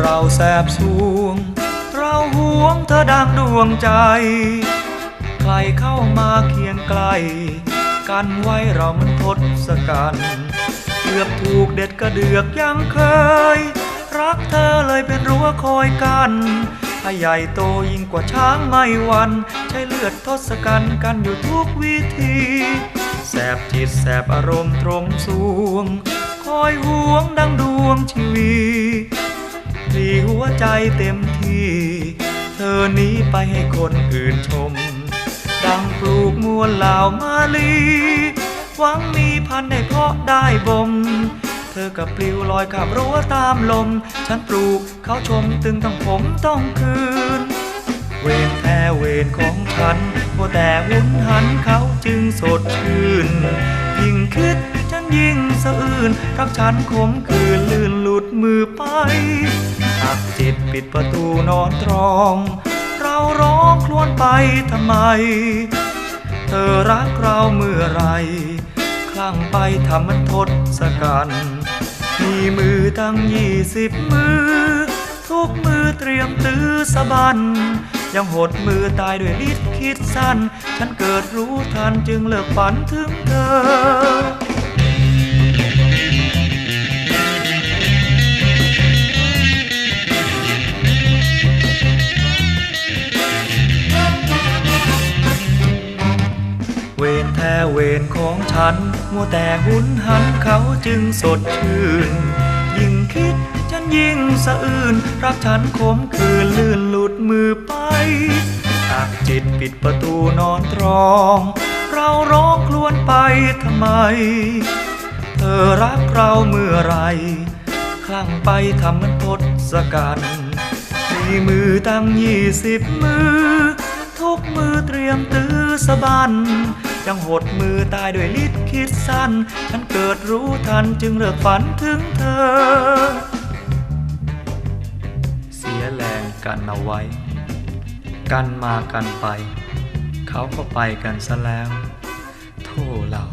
เราแสบสวง เราห่วงเธอดังดวงใจ ใครเข้ามาเคียงไกล กันไว้เรามันทศกัณฐ์เกือบถูกเด็ดกระเดือกยังเคย รักเธอเลยเป็นรั้วคอยกันถ้าใหญ่โตยิ่งกว่าช้างไม่วัน ใช้เลือดทศกัณฐ์กันอยู่ทุกวิธีแสบจิตแสบอารมณ์ตรมสวง คอยห่วงดังดวงชีวี พลีหัวใจเต็มที่ เธอหนี้ไปให้คนอื่นชม ดังปลูกมวลเหล่ามาลีหวังมีพันธุ์ได้เพาะได้บ่มเธอกับปลิวลอยขับรั้วตามลม ฉันปลูกเขาชมตึงต้องผมต้องคืน เวรแท้เวรของฉันพอแต่หุนหันเขาจึงสดชื่น ยิ่งคิดฉันยิ่งสะอื้นรักฉันขมคืนลื่นหลุดมือไป หักจิตปิดประตูนอนตรอง เราร้องครวญไปทำไม เธอรักเราเมื่อไร คลั่งไปทำมันทดสกัน มีมือตั้งยี่สิบมือ ทุกมือเตรียมตื้อสะบัน ยังหดมือตายด้วยลิดคิดสั้น ฉันเกิดรู้ทันจึงเลิกฝันถึงเธอ เวรแท้เวรของฉัน มัวแต่หุนหันเขาจึงสดชื่น ยิ่งคิดฉันยิ่งสะอื้นรักฉันขมคืนลื่นหลุดมือไปตักจิตปิดประตูนอนตรอง เราร้องครวญไปทำไม เธอรักเราเมื่อไร คลั่งไปทำมันทศกัณฐ์มีมือตั้งยี่สิบมือ ทุกมือเตรียมตื้อสะบัน ยังหดมือตายด้วยลิดคิดสั้น ฉันเกิดรู้ทันจึงเลิกฝันถึงเธอ เสียแรงกันเอาไว้ กันมากันไป เขาก็ไปกันซะแล้ว โทษเรา